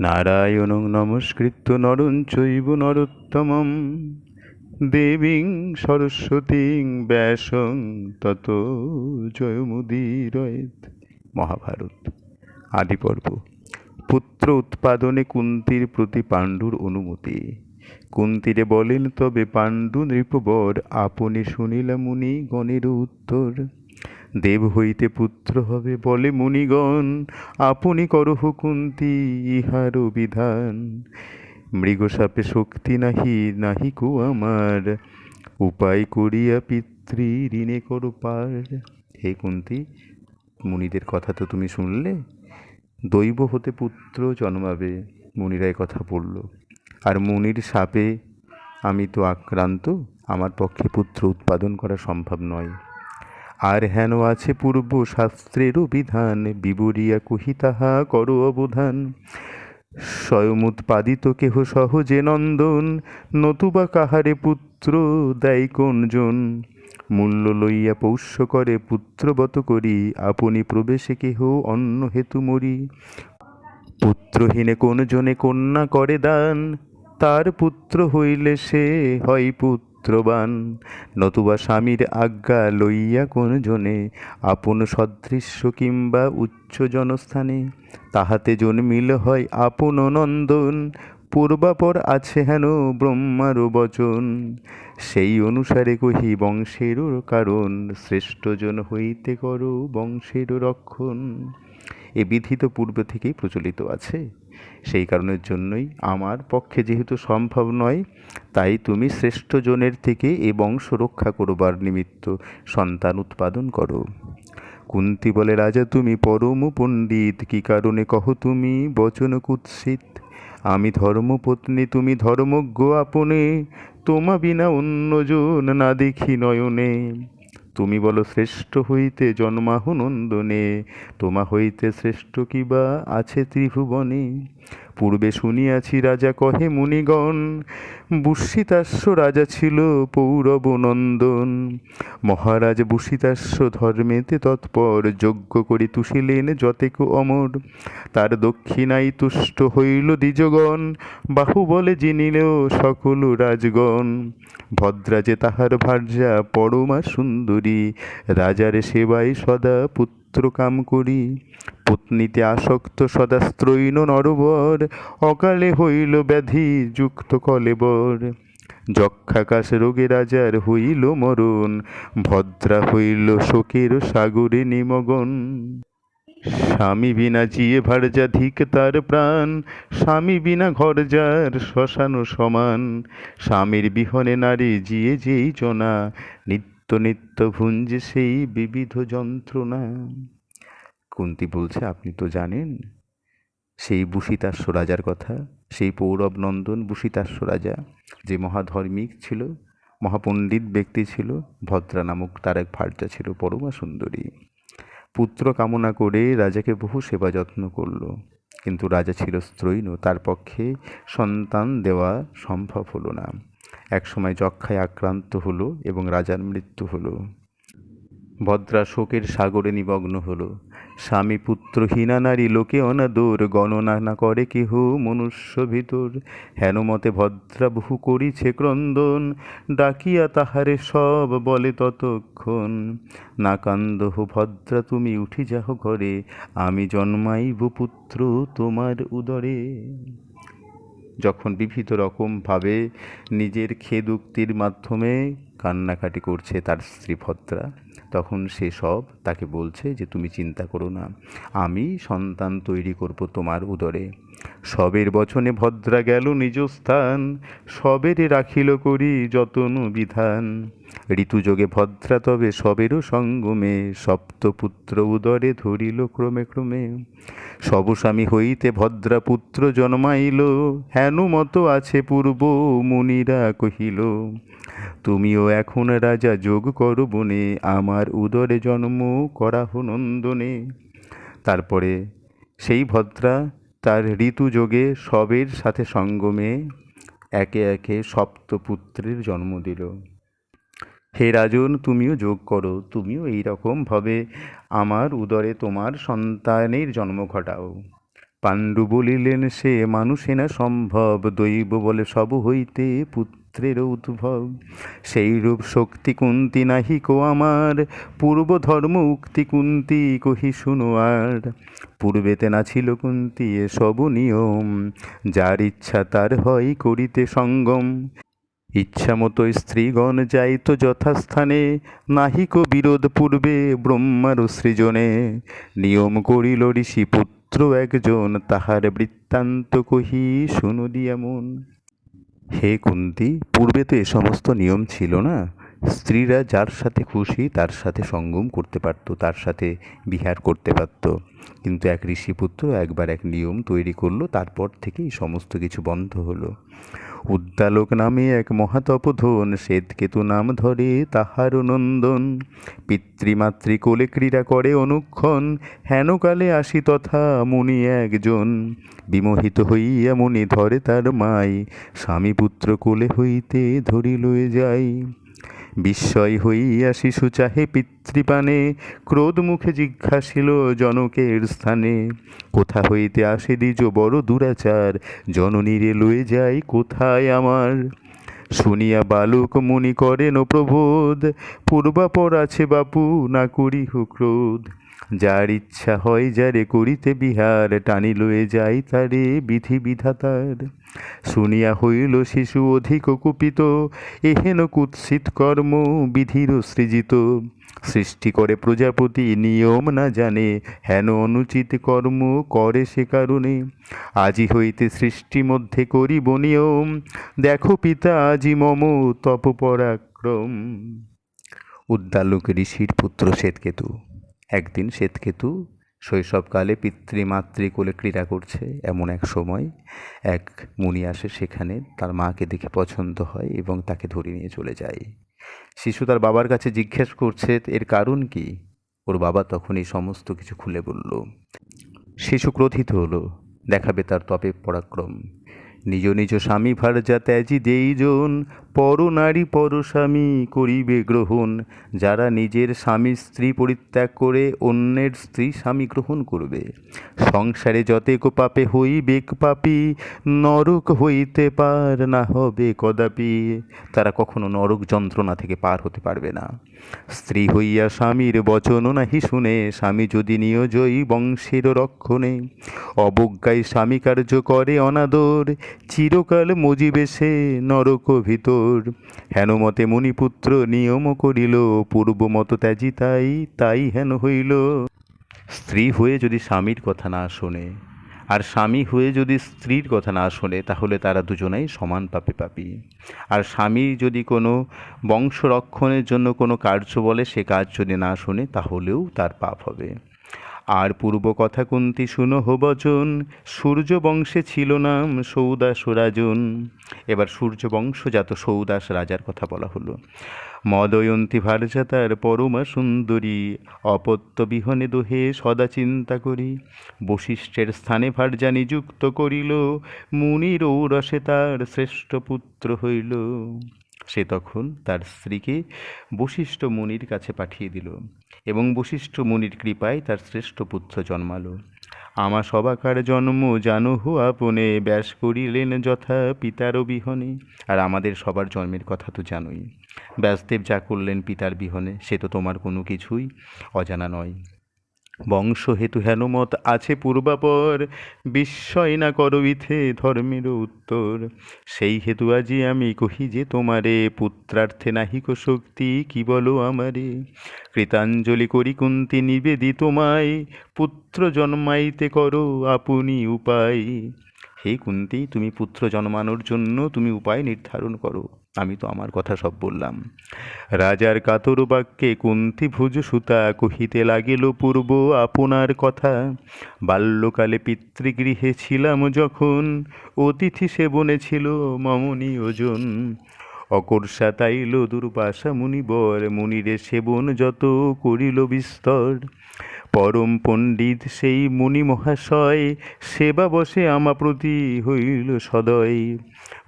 নারায়ণং নমস্কৃত্য নরং চৈব নরোত্তমম। দেবীং সরস্বতীং ব্যাসং তত জয়মুদীরয়েত। মহাভারত। আদি পর্ব পুত্র উৎপাদনে কুন্তির প্রতি পাণ্ডুর অনুমতি। কুন্তিরে বলেন, তবে পাণ্ডু নৃপবর, আপনি শুনিলা মুনি গণের উত্তর। দেব হইতে পুত্র হবে বলে মুনিগণ, আপনি করহ কুন্তি ইহার বিধান। মৃগসাপে শক্তি নাহি নাহি কু আমার। উপায় করিয়া পিতৃ ঋণে করো পার। হে কুন্তি, মুনিদের কথা তো তুমি শুনলে? দৈব হতে পুত্র জন্মাবে, মুনিরা কথা বলল। আর মুনির সাপে আমি তো আক্রান্ত, আমার পক্ষে পুত্র উৎপাদন করা সম্ভব নয়। আর হেন আছে পূর্ব শাস্ত্রেরও বিধান, বিবরিয়া কহি তাহা করো অবধান। স্বয়ং উৎপাদিত কেহ সহজে নন্দন, নতুবা কাহারে পুত্র দেয় কোনজন? মূল্য লইয়া পৌষ্য করে পুত্রবত করি, আপনি প্রবেশে কেহ অন্য হেতু মরি। পুত্রহীনে কোন জনে কন্যা করে দান, তার পুত্র হইলে সে হয় পুত্রবান, নতুবা স্বামীর আজ্ঞা লইয়া কোন জনে আপন সদৃশ্য কিংবা উচ্চ জনস্থানে, তাহাতে জন্মিল হয় আপন নন্দন, পূর্বাপর আছে হেন ব্রহ্মার বচন। সেই অনুসারে কহি বংশেরও কারণ শ্রেষ্ঠজন হইতে করো বংশের রক্ষণ। এ বিধি তো পূর্ব থেকেই প্রচলিত আছে। সেই কারণের জন্যই আমার পক্ষে যেহেতু সম্ভব নয়, তাই তুমি শ্রেষ্ঠজনের থেকে এ বংশ রক্ষা করবার নিমিত্ত সন্তান উৎপাদন করো। কুন্তি বলে, রাজা, তুমি পরম পণ্ডিত, কি কারণে কহ তুমি বচন কুৎসিত? আমি ধর্মপত্নী, তুমি ধর্মজ্ঞ, আপনে তোমা বিনা অন্যজন না দেখি নয়নে। তুমি বলো শ্রেষ্ঠ হইতে জন্মাহু নন্দনে তোমা হইতে শ্রেষ্ঠ কিবা আছে ত্রিভুবনে? পূর্বে শুনিয়াছি রাজা কহে, মুনিগণ বুসিতাস্য রাজা ছিল পৌরব নন্দন মহারাজ বুসিতাস্য ধর্মেতে তৎপর, যজ্ঞ করি তুষিলেন যতেক অমর। তার দক্ষিণাই তুষ্ট হইল দ্বিজগণ, বাহু বলে জিনিলেও সকল রাজগণ। ভদ্রাজে তাহার ভার্যা পরমা সুন্দরী, রাজার সেবাই সদা পুত্র কাম করি। পত্নীতে আসক্ত সদা স্ত্রৈণ নরবর, অকালে হইল ব্যাধি যুক্ত কলেবর। যক্ষাকাশ রোগে রাজার হইল মরণ, ভদ্রা হইল শোকের সাগরে নিমগন। স্বামী বিনা জিয়ে ভারজা ধিক তার প্রাণ, স্বামী বিনা ঘর যার শ্মশান সমান। স্বামীর বিহনে নারী জিয়ে যেই জনা, নিত্য নিত্য ভুঞ্জে সেই বিবিধ যন্ত্রণা। কুন্তি বলছে, আপনি তো জানেন, সেই বুসিতাস্য রাজার কথা, সেই পৌরব নন্দন বুসিতাস্য রাজা, যে মহাধর্মিক ছিল, মহাপণ্ডিত ব্যক্তি ছিল, ভদ্রা নামক তার এক ভার্যা ছিল, পরমা সুন্দরী। পুত্র কামনা করে রাজাকে বহু সেবা যত্ন করল, কিন্তু রাজা ছিল স্ত্রৈণ তার পক্ষে সন্তান দেওয়া সম্ভব হলো না। একসময় যক্ষায় আক্রান্ত হলো এবং রাজার মৃত্যু হলো। ভদ্রা শোকের সাগরে নিমগ্ন হলো। স্বামী পুত্রহীনা নারী লোকে অনাদর গণনা না করে কেহ মনুষ্য ভিতর। হেনমতে ভদ্রা বহু করিছে ক্রন্দন, ডাকিয়া তাহারে সব বলে ততক্ষণ। না কান্দহ ভদ্রা, তুমি উঠি যাহ ঘরে, আমি জন্মাইব পুত্র তোমার উদরে। যখন বিভিন্ন রকমভাবে নিজের খেদ উক্তির মাধ্যমে কান্নাকাটি করছে তার স্ত্রী ভদ্রা তখন সে সব তাকে বলছে যে, তুমি চিন্তা করো না, আমি সন্তান তৈরি করব তোমার উদরে। সবের বচনে ভদ্রা গেল নিজ স্থান, সবেরে রাখিল করি যতন বিধান। ঋতুযোগে ভদ্রা তবে সবেরও সঙ্গমে, সপ্তপুত্র উদরে ধরিল ক্রমে ক্রমে। সবস্বামী হইতে ভদ্রা পুত্র জন্মাইল হেন মতো আছে পূর্ব মুনিরা কহিল, তুমিও এখন রাজা যোগ করো বনে, আমার উদরে জন্ম করাহ নন্দনে। তারপরে সেই ভদ্রা তার ঋতুযোগে সবের সাথে সঙ্গমে একে একে সপ্তপুত্রের জন্ম দিল। হে রাজন, তুমিও যোগ করো, তুমিও এই রকমভাবে আমার উদরে তোমার সন্তানের জন্ম ঘটাও। পাণ্ডু বলিলেন, সে মানুষে না সম্ভব, দৈব বলে সব হইতে পুত্রের উদ্ভব সেই রূপ শক্তি কুন্তি নাহি কো আমার পূর্ব ধর্ম উক্তি কুন্তি কহি শুনো আর। পূর্বেতে না ছিল কুন্তি এসব নিয়ম, যার ইচ্ছা তার হয় করিতে সঙ্গম। ইচ্ছা মতো স্ত্রীগণ যাইত যথাস্থানে নাহিক বিরোধ পূর্বে ব্রহ্মার সৃজনে। নিয়ম করিল ঋষি পুত্র একজন, তাহার বৃত্তান্ত কহি, শুনু এমন। হে কুন্তি পূর্বে তো এ সমস্ত নিয়ম ছিল না? স্ত্রীরা যার সাথে খুশি, তার সাথে সঙ্গম করতে পারত, তার সাথে বিহার করতে পারত। কিন্তু এক ঋষিপুত্র একবার এক নিয়ম তৈরি করল, তারপর থেকে এই সমস্ত কিছু বন্ধ হলো। উদ্দালক নামে এক মহাতপধন, শ্বেতকেতু নাম ধরে তাহার নন্দন। পিতৃমাতৃ কোলে ক্রীড়া করে অনুক্ষণ, হেনকালে আসি তথা মুনি একজন। বিমোহিত হইয়া মুনি ধরে তার মাই স্বামী পুত্র কোলে হইতে ধরি লয়ে যায় বিস্ময় হইয়া শিশু চাহে পিতৃপানে ক্রোধ মুখে জিজ্ঞাসিল জনকের স্থানে, কোথা হইতে আসে দিজ বড় দুরাচার, জননীরে লয়ে যাই কোথায় আমার? শুনিয়া বালক মুনি করেন প্রবোধ, পূর্বাপর আছে বাপু, না করি ক্রোধ। যার ইচ্ছা হয় যারে করিতে বিহার টানি লয়ে যাই তারে বিধি বিধাতার। শুনিয়া হইল শিশু অধিক কুপিত, এহেন কুৎসিত কর্ম বিধির সৃজিত। সৃষ্টি করে প্রজাপতি নিয়ম না জানে, হেন অনুচিত কর্ম করে সে কারণে। আজি হইতে সৃষ্টি মধ্যে করিব নিয়ম, দেখো পিতা আজি মম তপ পরাক্রম উদ্দালক ঋষির পুত্র শ্বেতকেতু। একদিন শ্বেতকেতু শৈশবকালে পিতৃমাতৃ কোলে ক্রীড়া করছে এমন এক সময়। এক মুনি আসে সেখানে, তার মাকে দেখে পছন্দ হয় এবং তাকে ধরে নিয়ে চলে যায়। শিশু তার বাবার কাছে জিজ্ঞেস করছে, এর কারণ কি? ওর বাবা তখন এই সমস্ত কিছু খুলে বলল, শিশু ক্রোধিত হলো, দেখাবে তার তপে পরাক্রম। নিজ নিজ স্বামী ভার যা ত্যাজি দেইজন পর নারী পর স্বামী করিবে গ্রহণ, যারা নিজের স্বামী স্ত্রী পরিত্যাগ করে অন্যের স্ত্রী স্বামী গ্রহণ করবে। সংসারে যতেক পাপে হইবেক পাপি, নরক হইতে পার না হবে কদাপি। তারা কখনো নরক যন্ত্রণা থেকে পার হতে পারবে না। স্ত্রী হইয়া স্বামীর বচন নাহি শুনে, স্বামী যদি নিয়োজয়ী বংশের রক্ষণে। অবজ্ঞায় স্বামী কার্য করে অনাদর, চিরকাল মজিবে সে নরক ভিতর হেনমতে মণিপুত্র নিয়ম করিল পূর্বমত ত্যাজি তাই তাই হেন হইল। স্ত্রী হয়ে যদি স্বামীর কথা না শোনে, আর স্বামী হয়ে যদি স্ত্রীর কথা না শোনে, তাহলে তারা দুজনেই সমান পাপে পাপি। আর স্বামী যদি কোনো বংশ রক্ষণের জন্য কোনো কার্য বলে, সে কাজ যদি না শোনে, তাহলেও তার পাপ হবে। আর পূর্ব কথা কুন্তি শুনো বচন, সূর্য বংশে ছিল নাম সৌদাস রাজন। এবার সূর্য বংশজাত সৌদাস রাজার কথা বলা হলো। মদয়ন্তী ভারজাতার পরমা সুন্দরী, অপত্য বিহনে দোহে সদা চিন্তা করি। বশিষ্ঠের স্থানে ভার্যা নিযুক্ত করিল, মুনির ঔরসে তার শ্রেষ্ঠ পুত্র হইল। সে তখন তার স্ত্রীকে বশিষ্ঠ মুনির কাছে পাঠিয়ে দিল এবং বশিষ্ঠ মুনির কৃপায় তার শ্রেষ্ঠ পুত্র জন্মালো। আমার সবাকার জন্ম জানো হো আপনে, ব্যাস করিলেন যথা পিতার বিহনে। আর আমাদের সবার জন্মের কথা তো জানোই। ব্যাসদেব যা করলেন পিতার বিহনে, সে তো তোমার কোনো কিছুই অজানা নয়। বংশ হেতু হেনমত আছে পূর্বাপর, বিস্ময় না করো ইথে ধর্মের উত্তর। সেই হেতু আজি আমি কহি যে তোমারে, পুত্রার্থে নাহিক শক্তি, কি বলো আমারে? কৃতাঞ্জলি করি কুন্তি নিবেদি তোমায়, পুত্র জন্মাইতে করো আপনি উপায়। হে কুন্তি, তুমি পুত্র জন্মানোর জন্য তুমি উপায় নির্ধারণ করো। আমি তো আমার কথা সব বললাম। রাজার কাতর বাক্যে, কুন্তি, ভুজ সুতা কহিতে লাগিল পূর্ব আপনার কথা। বাল্যকালে পিতৃগৃহে ছিলাম যখন, অতিথি সেবনে ছিল মমনি ওজন অকর্ষা তাইল, দুর্বাসা মুনিবর মুনিরে সেবন যত করিল বিস্তর। পরম পণ্ডিত সেই মুনি মহাশয় সেবা বসে আমা প্রতি হইল সদয়।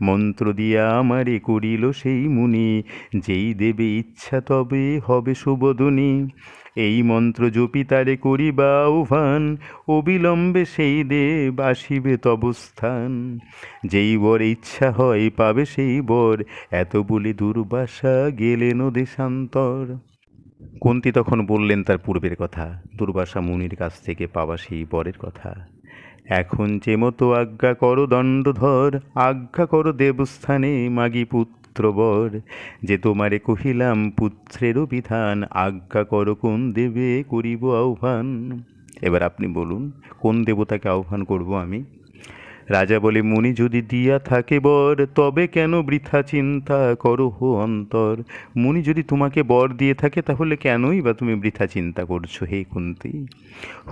মন্ত্র দিয়া আমারে করিল সেই মুনি, যেই দেবে ইচ্ছা তবে হবে সুবোধনী। এই মন্ত্র জপি তারে করিবা আহ্বান, অবিলম্বে সেই দেব আসিবে তবস্থান। যেই বর ইচ্ছা হয় পাবে সেই বর এত বলে দুর্বাসা গেলেন দেশান্তর। কুন্তি তখন বললেন তার পূর্বের কথা, দুর্বাসা মুনির কাছ থেকে পাওয়া সেই বরের কথা। এখন যে মতো আজ্ঞা করো দণ্ডধর, আজ্ঞা করো দেবস্থানে মাগি পুত্র বর। যে তোমারে কহিলাম পুত্রেরও বিধান, আজ্ঞা করো কোন দেবে করিব আহ্বান। এবার আপনি বলুন, কোন দেবতাকে আহ্বান করব আমি? রাজা বলে, মুনি যদি দিয়া থাকে বর, তবে কেন বৃথা চিন্তা করো হো অন্তর? মুনি যদি তোমাকে বর দিয়ে থাকে, তাহলে কেনই বা তুমি বৃথা চিন্তা করছ হে কুন্তি?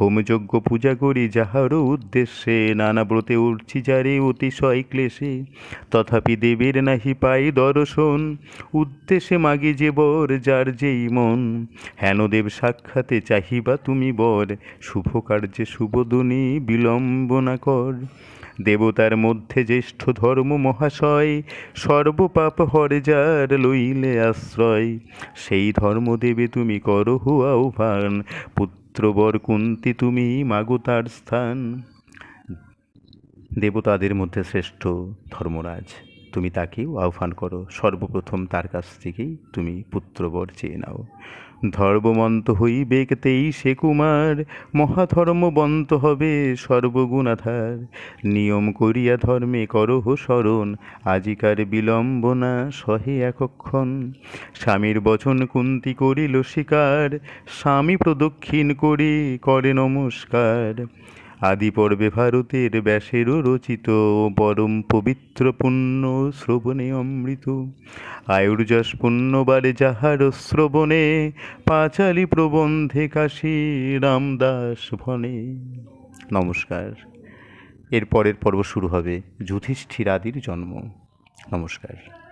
হোমযজ্ঞ পূজা করি যাহারও উদ্দেশ্যে নানা ব্রতে উঠছি যারে অতিশয় ক্লেশে। তথাপি দেবের নাহি পাই দর্শন, উদ্দেশ্যে মাগি যে বর, যার যেই মন। হেন দেব সাক্ষাতে চাহিবা তুমি বর, শুভ কার্যে শুভদনী বিলম্ব না কর। দেবতার মধ্যে জ্যেষ্ঠ ধর্ম মহাশয়, সর্বপাপ হরে যার লইলে আশ্রয়। সেই ধর্ম দেবে তুমি করো হুয়া আহ্বান, পুত্রবর কুন্তি তুমি মাগো তার স্থান। দেবতাদের মধ্যে শ্রেষ্ঠ ধর্মরাজ। তুমি তাকেও আহ্বান করো। সর্বপ্রথম তার কাছ থেকেই তুমি পুত্রবর চেয়ে নাও। ধর্মমন্ত হইবে তেইশে কুমার মহাধর্মবন্ত হবে সর্বগুণাধার। নিয়ম করিয়া ধর্মে করহ স্মরণ, আজিকার বিলম্বনা সহে একক্ষণ। স্বামীর বচন কুন্তি করিল স্বীকার স্বামী প্রদক্ষিণ করি করে নমস্কার। আদি পর্বে ভারতের ব্যাসেরও রচিত পরম পবিত্র পুণ্য শ্রবণে অমৃত। আয়ুর্যশ পুণ্যবারে যাহার শ্রবণে, পাঁচালি প্রবন্ধে কাশী রামদাস ভনে। নমস্কার। এর পরের পর্ব শুরু হবে যুধিষ্ঠিরাদির জন্ম। নমস্কার।